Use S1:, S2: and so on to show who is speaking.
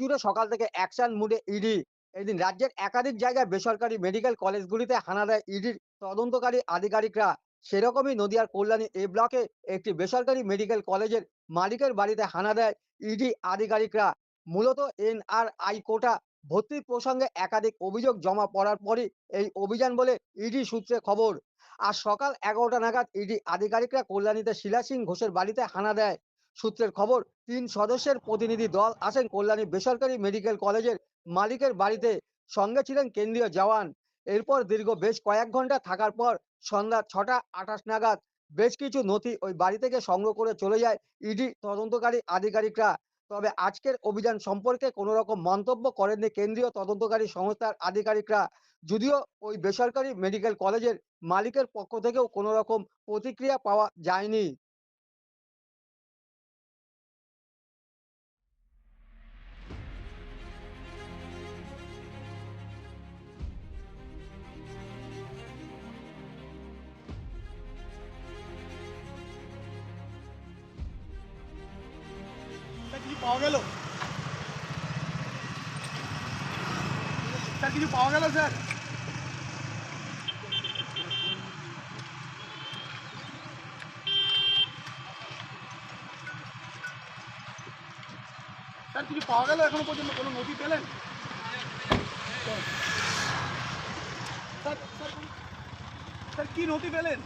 S1: জুড়ে সকাল থেকে অ্যাকশন মুডে ইডি এদিন রাজ্যের একাধিক জায়গায় বেসরকারি মেডিকেল কলেজগুলিতে হানা দেয় ইডির তদন্তকারী আধিকারিকরা। সেরকমই নদিয়ার কল্যাণী এ ব্লকে একটি বেসরকারি মেডিকেল কলেজের মালিকের বাড়িতে হানা দেয় ইডি আধিকারিকরা। মূলত এনআরআই কোটা ভর্তির প্রসঙ্গে একাধিক অভিযোগ জমা পড়ার পরই এই অভিযান বলে ইডি সূত্রে খবর। আর সকাল এগারোটা নাগাদ ইডি আধিকারিকরা কল্যাণীতে শিলা সিং ঘোষের বাড়িতে হানা দেয়। সূত্রের খবর, তিন সদস্যের প্রতিনিধি দল আসেন কল্যাণী বেসরকারি মেডিকেল কলেজের মালিকের বাড়িতে। সঙ্গে ছিলেন কেন্দ্রীয় জওয়ান। এরপর দীর্ঘ বেশ কয়েক ঘণ্টা থাকার পর সন্ধ্যা ছটা আঠাশ নাগাদ বেশ কিছু নথি ওই বাড়ি থেকে সংগ্রহ করে চলে যায় ইডি তদন্তকারী আধিকারিকরা। তবে আজকের অভিযান সম্পর্কে কোনো রকম মন্তব্য করেননি কেন্দ্রীয় তদন্তকারী সংস্থার আধিকারিকরা। যদিও ওই বেসরকারি মেডিকেল কলেজের মালিকের পক্ষ থেকেও কোনো রকম প্রতিক্রিয়া পাওয়া যায়নি।
S2: পাওয়া গেল? স্যার, কিছু পাওয়া গেল, স্যার? স্যার, কিছু পাওয়া গেল এখনও পর্যন্ত? কোনো নথি পেলেন? স্যার স্যার কি নথি পেলেন?